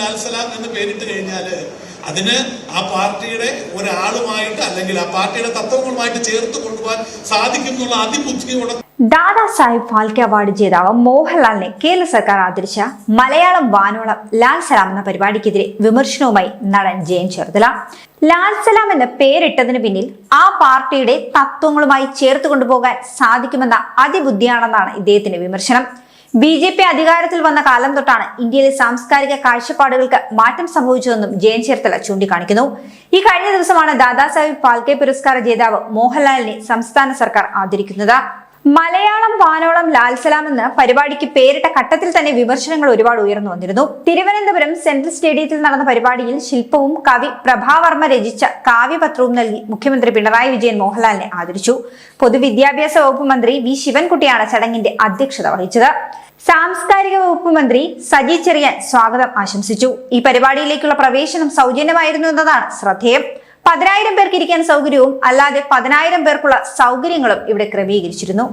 ലാൽ സലാം എന്ന് പേരിട്ട് കഴിഞ്ഞാൽ അതിന് ആ പാർട്ടിയുടെ ഒരാളുമായിട്ട് അല്ലെങ്കിൽ ആ പാർട്ടിയുടെ തത്വങ്ങളുമായിട്ട് ചേർത്ത് കൊണ്ടുപോകാൻ സാധിക്കും എന്നുള്ള അതിബുദ്ധിയോടെ ദാദാ സാഹിബ് ഫാൽക്കെ അവാർഡ് ജേതാവ് മോഹൻലാലിനെ കേരള സർക്കാർ ആദരിച്ച മലയാളം വാനോളം ലാൽ സലാം എന്ന പരിപാടിക്കെതിരെ വിമർശനവുമായി നടൻ ജയൻ ചെറുതല. ലാൽ സലാം എന്ന പേരിട്ടതിന് പിന്നിൽ ആ പാർട്ടിയുടെ തത്വങ്ങളുമായി ചേർത്ത് കൊണ്ടുപോകാൻ സാധിക്കുമെന്ന അതിബുദ്ധിയാണെന്നാണ് ഇദ്ദേഹത്തിന്റെ വിമർശനം. ബി ജെ പി അധികാരത്തിൽ വന്ന കാലം തൊട്ടാണ് ഇന്ത്യയിലെ സാംസ്കാരിക കാഴ്ചപ്പാടുകൾക്ക് മാറ്റം സംഭവിച്ചതെന്നും ജയൻ ചേർത്തല ചൂണ്ടിക്കാണിക്കുന്നു. ഈ കഴിഞ്ഞ ദിവസമാണ് ദാദാസാഹിബ് ഫാൽക്കെ പുരസ്കാര ജേതാവ് മോഹൻലാലിനെ സംസ്ഥാന സർക്കാർ ആദരിക്കുന്നത്. മലയാളം വാനോളം ലാൽസലാം എന്ന പരിപാടിക്ക് പേരിട്ട ഘട്ടത്തിൽ തന്നെ വിമർശനങ്ങൾ ഒരുപാട് ഉയർന്നു വന്നിരുന്നു. തിരുവനന്തപുരം സെൻട്രൽ സ്റ്റേഡിയത്തിൽ നടന്ന പരിപാടിയിൽ ശില്പവും കവി പ്രഭാവർമ്മ രചിച്ച കാവ്യപത്രവും നൽകി മുഖ്യമന്ത്രി പിണറായി വിജയൻ മോഹൻലാലിനെ ആദരിച്ചു. പൊതുവിദ്യാഭ്യാസ വകുപ്പ് മന്ത്രി വി ശിവൻകുട്ടിയാണ് ചടങ്ങിന്റെ അധ്യക്ഷത വഹിച്ചത്. സാംസ്കാരിക വകുപ്പ് മന്ത്രി സജി ചെറിയാൻ സ്വാഗതം ആശംസിച്ചു. ഈ പരിപാടിയിലേക്കുള്ള പ്രവേശനം സൗജന്യമായിരുന്നു എന്നതാണ് ശ്രദ്ധേയം. പതിനായിരം പേർക്ക് ഇരിക്കാൻ സൗകര്യവും അല്ലാതെ പതിനായിരം പേർക്കുള്ള സൗകര്യങ്ങളും ഇവിടെ ക്രമീകരിച്ചിരുന്നു.